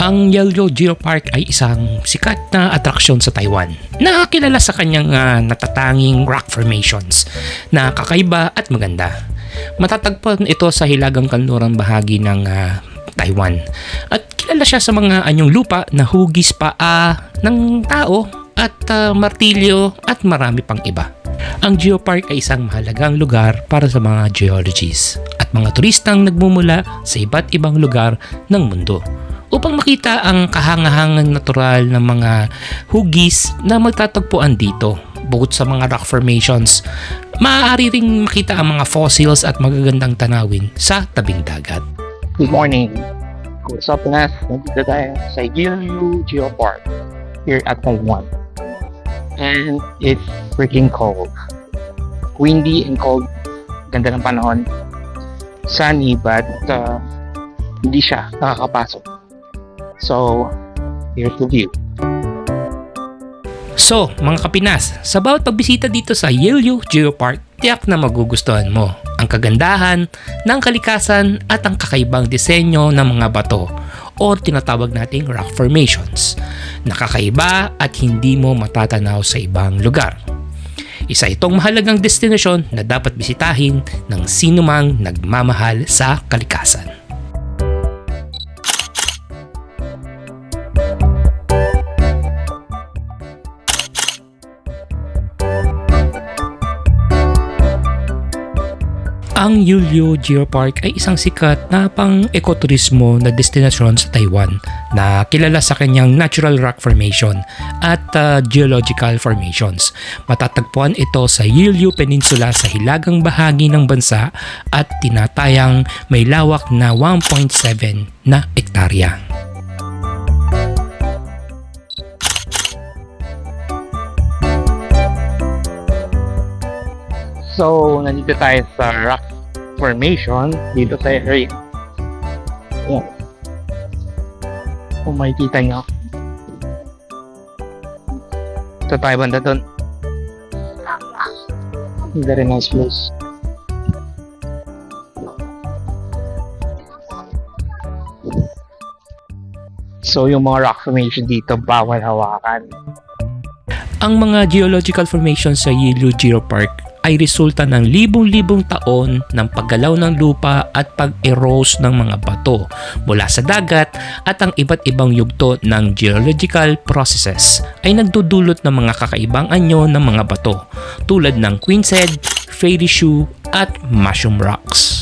Ang Yellow Geopark ay isang sikat na atraksyon sa Taiwan na kilala sa kanyang ah, natatanging rock formations na kakaiba at maganda. Matatagpuan ito sa hilagang kanlurang bahagi ng ah, Taiwan at kilala siya sa mga anyong lupa na hugis paa ng tao at ah, martilyo at marami pang iba. Ang geopark ay isang mahalagang lugar para sa mga geologists at mga turistang nagmumula sa iba't ibang lugar ng mundo upang makita ang kahangahangang natural ng mga hugis na magtatagpuan dito. Bukod sa mga rock formations, maaari ring makita ang mga fossils at magagandang tanawin sa tabing dagat. Good morning. What's up, Nas? Nandito tayo sa Gilyu Geopark here at Taiwan. And it's freaking cold. Windy and cold. Ganda ng panahon. Sunny but uh, hindi siya nakakapasok. So, here's the view. So, mga kapinas, sa bawat pagbisita dito sa Yelyu Geopark, tiyak na magugustuhan mo ang kagandahan ng kalikasan at ang kakaibang disenyo ng mga bato o tinatawag nating rock formations. Nakakaiba at hindi mo matatanaw sa ibang lugar. Isa itong mahalagang destinasyon na dapat bisitahin ng sinumang nagmamahal sa kalikasan. Ang Yulyo Geopark ay isang sikat na pang ekoturismo na destinasyon sa Taiwan na kilala sa kanyang natural rock formation at uh, geological formations. Matatagpuan ito sa Yulyo Peninsula sa hilagang bahagi ng bansa at tinatayang may lawak na 1.7 na ektarya. So, nandito tayo sa rock formation dito sa area. Yan. Kung makikita nyo. Ito tayo banda doon. Very nice place. So, yung mga rock formation dito, bawal hawakan. Ang mga geological formations sa Yulu Geopark ay resulta ng libong-libong taon ng paggalaw ng lupa at pag-erose ng mga bato mula sa dagat at ang iba't ibang yugto ng geological processes ay nagdudulot ng mga kakaibang anyo ng mga bato tulad ng Queenshead, Fairy Shoe at Mushroom Rocks.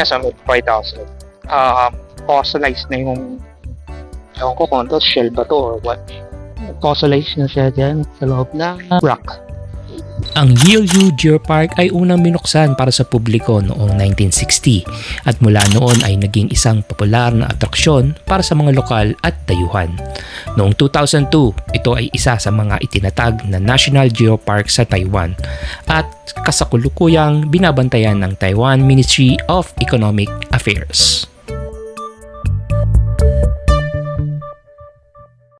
Sa mid 5,000. Um, fossilized na yung ewan ko kung ito shell ba to or what. Fossilized na siya dyan sa loob ng rock. Ang Yilyu Geopark ay unang binuksan para sa publiko noong 1960 at mula noon ay naging isang popular na atraksyon para sa mga lokal at dayuhan. Noong 2002, ito ay isa sa mga itinatag na National Geopark sa Taiwan at kasakulukuyang binabantayan ng Taiwan Ministry of Economic Affairs.